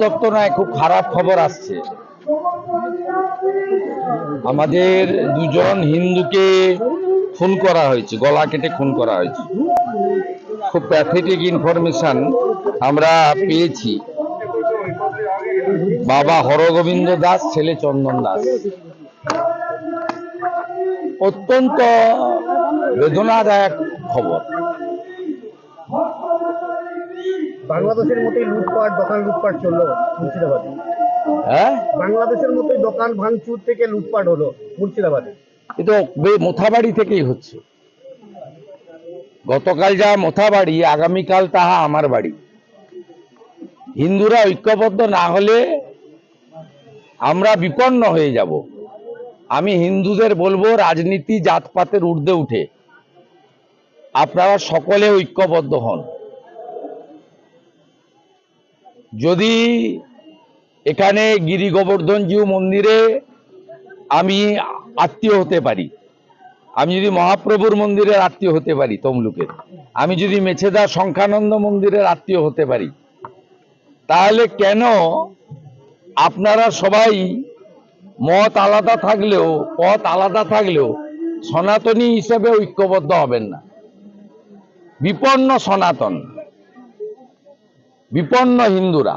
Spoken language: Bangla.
উত্তপ্ত নয় খুব খারাপ খবর আসছে। আমাদের দুজন হিন্দুকে খুন করা হয়েছে, গলা কেটে খুন করা হয়েছে। খুব প্যাথেটিক ইনফরমেশন আমরা পেয়েছি। বাবা হরগোবিন্দ দাস, ছেলে চন্দন দাস। অত্যন্ত বেদনাদায়ক খবর। বাংলাদেশের মতোই লুটপাট দোকান লুটপাট চলল মুর্শিদাবাদে। হ্যাঁ? বাংলাদেশের মতোই দোকান ভাঙচুর থেকে লুটপাট হলো মুর্শিদাবাদে। এ তো মোথাবাড়ি থেকেই হচ্ছে। গতকাল যা মোথাবাড়ি আগামীকাল তাহা আমার বাড়ি। হিন্দুরা ঐক্যবদ্ধ না হলে আমরা বিপন্ন হয়ে যাব। আমি হিন্দুদের বলব রাজনীতি জাতপাতের ঊর্ধ্বে উঠে। আপনারা সকলে ঐক্যবদ্ধ হন। যদি এখানে গিরি গোবর্ধনজিউ মন্দিরে আমি আত্মীয় হতে পারি, আমি যদি মহাপ্রভুর মন্দিরের আত্মীয় হতে পারি তমলুকের, আমি যদি মেছেদা সংখ্যানন্দ মন্দিরের আত্মীয় হতে পারি, তাহলে কেন আপনারা সবাই মত আলাদা থাকলেও, পথ আলাদা থাকলেও সনাতনী হিসেবে ঐক্যবদ্ধ হবেন না? বিপন্ন সনাতন। বিপন্ন হিন্দুরা।